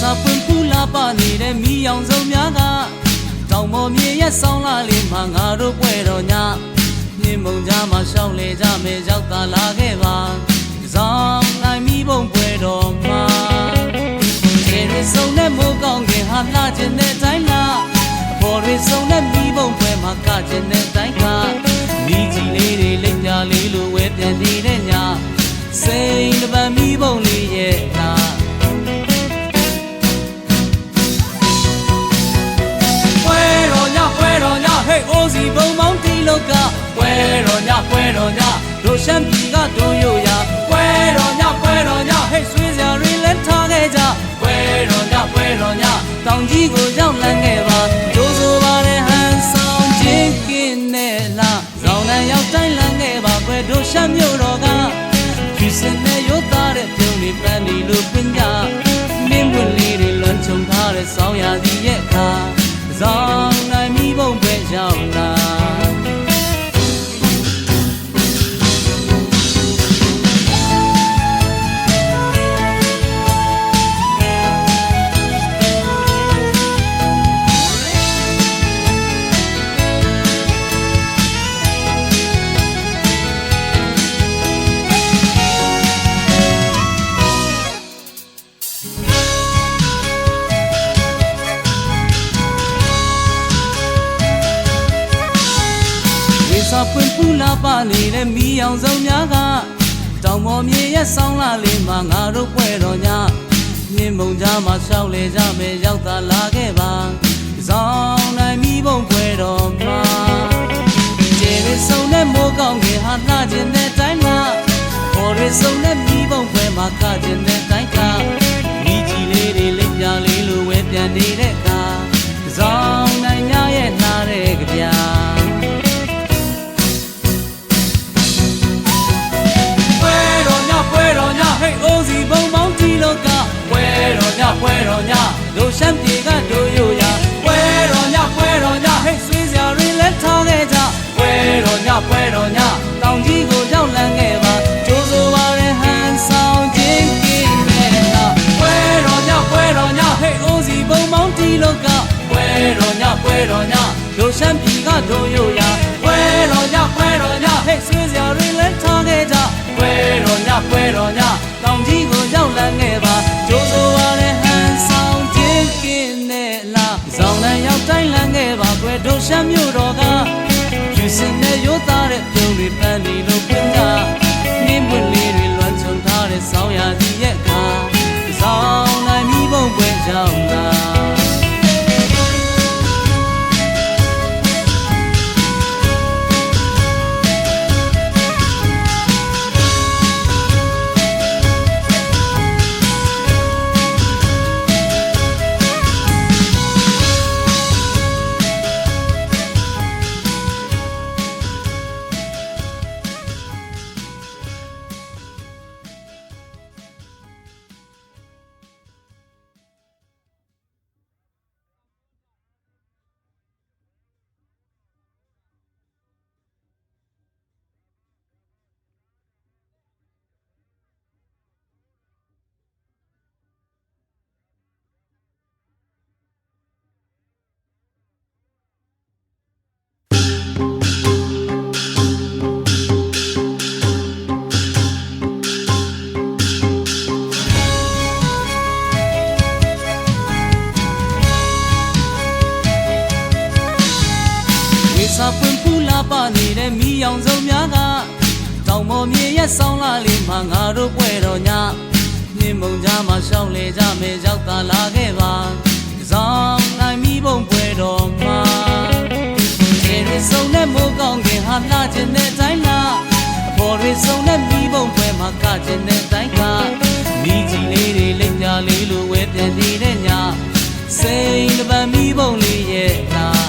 စာပွင့်ပူလာပါနေတဲ့မိအောင်စုံများကတောင်ပေါ်မြေရဲ့ဆောင်းလာလေးမှာငါတို့ပွဲတော်ညနှင်းမုံကြားမှာရှောင်းလေကြမယ်ရောက်သာလာခဲ့ပါဇောင်းနိုင်မိဘုံပွဲတော်မှာခြေရစုံနဲ့မိုးကောင်းခင်ဟာလှခြင်းတဲ့တိုင်းလားအဖော်ရစုံနဲ့မိဘုံပွဲမှာကခြင်းတဲ့တိုင်းကမိကြီးလေးတွေလိမ့်ပြလေးလိုဝဲပြန်နေတဲ့ညစိန်တပံမိဘုံလေးရဲ့ တော်ညပွဲတော်ညတို့ရှမ်းပြည်ကတို့ရိုရပွဲတော်ညပွဲတော်ညဟေးဆွေးစရာတွေလည်းထားခဲ့ကြပွဲတော်ညပွဲတော်ညတောင်ကြီးကို ပွင့်ပူလာပါနေတဲ့မိအောင်စုံများကတောင်ပေါ်မြေရဲ့ဆောင်းလာလေးမှာငါတို့ပွဲတော်ညမြင်းမုံကြားမှာရှောက်လေကြမယ်ရောက်သာလာခဲ့ပါဇောင်းနိုင်မိဘုံပွဲတော်မှာခြေရစုံနဲ့မိုးကောင်းခင်ဟာလှခြင်းတဲ့တိုင်းမှာပေါ်ရစုံနဲ့မိဘုံပွဲမှာကခြင်းတဲ့ တော်ညပွဲတော်ညတို့ရှမ်းပြည်ကတို့ရိုရပွဲတော်ညပွဲတော်ညဟေးဆွေးစရာတွေလည်းထားခဲ့ကြပွဲတော်ညပွဲတော်ညတောင်ကြီးကိုရောက်လန်းခဲ့ပါကျိုးဆိုပါတဲ့ဟန်ဆောင်ခြင်းကင်းနဲ့လာဇောင်းနဲ့ရောက်တိုင်းလန်းခဲ့ပါကွယ်တို့ရှမ်းမြို့တော်ကဖြူစင်နဲ့ရိုးသားတဲ့ပြုံးတွေပန်းဒီလိုပင်ကနင်းပွင့်လေးတွေလွမ်းချုံထားတဲ့ဆောင်းရာသီရဲ့အခါဇောင်းနိုင်မိဘုံပွဲကြောင်း တောင်ပေါ်မြေရဲ့ဆောင်းလာလေးမှာငါတို့ပွဲတော်ညနှင်းမုံကြားမှာရှောင်းလေကြမယ်ရောက်သာလာခဲ့ပါဇောင်းနိုင်မိဘုံပွဲတော်မှာခြေရစုံနဲ့မိုးကောင်းခင်ဟာလှခြင်းတဲ့တိုင်းလားအဖော်ရစုံနဲ့မိဘုံပွဲမှာကခြင်းတဲ့တိုင်းကမိကြီးလေးတွေလိမ့်ပြလေးလိုဝဲပြန်နေတဲ့ညစိန်တပံမိဘုံလေးရဲ့နာ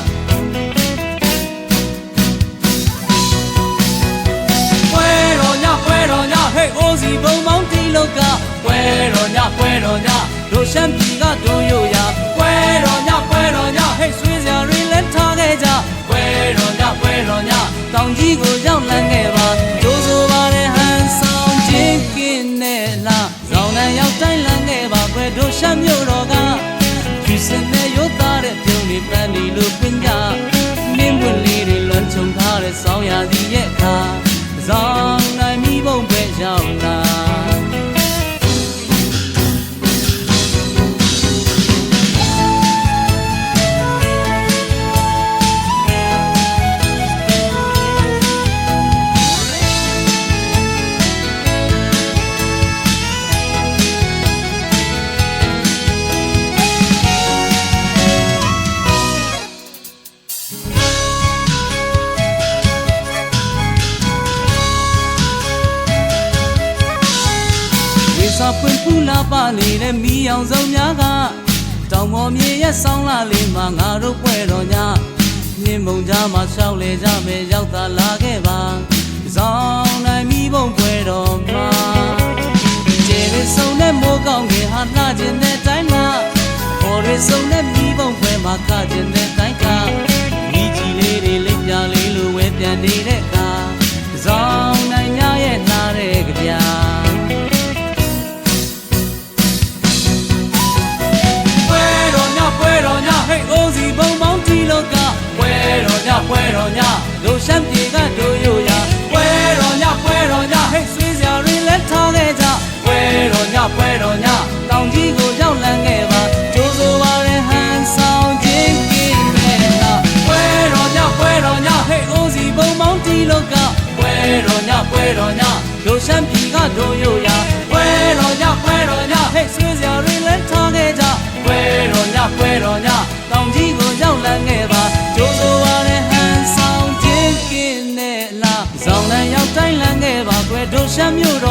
ဟေးအိုးစီဘုံမောင်းတီလောကပွဲတော်ညပွဲတော်ညတို့ရှမ်းပြည်ကတို့ရိုရပွဲတော်ညပွဲတော်ညဟေးဆွေးစရာတွေလည်းထားခဲ့ကြပွဲတော်ညပွဲတော်ညတောင်ကြီးကိုရောက်လန်းခဲ့ပါကျိုးဆိုပါတဲ့ဟန်ဆောင်ခြင်းကင်းနဲ့လာဇောင်းနဲ့ရောက်တိုင်းလန်းခဲ့ပါပွဲတို့တို့ရှမ်းမြို့တော်ကဖြူစင်တဲ့ရုပ်သားတဲ့ပြုံးနေပန်းလီလိုပင်ကြနင်းပွင့်လေးတွေလွန်ချုံထားတဲ့ဆောင်းရာသီရဲ့အခါဇော ဝေစာပွင့်ပူလာပါနေတဲ့မီးအောင်စုံများကတောင်ပေါ်မြေရဲ့ဆောင်းလာလေးမှာငါတို့ပွဲတော်ညနှင်းမုံကြားမှာရှောက်လေကြမယ်ရောက်သာလာခဲ့ပါဇောင်းနိုင်မီးဘုံပွဲတော်မှာကျေရဆုံတဲ့မိုးကောင်းကင်ဟာလှခြင်းတဲ့တိုင်းမှာပေါ်ရဆုံတဲ့မီးဘုံပွဲမှာကခြင်းတဲ့တိုင်းကမိကြီးလေးတွေလိပ်ပြလေးလိုဝဲပြန်နေတဲ့အခါ တို့ရိုးရာဝဲတော်ညဝဲတော်ညဟေးဆွေးစရာတွေလည်းထားခဲ့ကြဝဲတော်ညဝဲတော်ညတောင်ကြီးကိုရောက်လာခဲ့ပါကြိုးစိုးပါနဲ့ဟန်ဆောင်ခြင်းကင်းနဲ့လားဇောင်းလန်ရောက်တိုင်းလန်ခဲ့ပါကွယ်တို့ရှမ်းမြို့တော်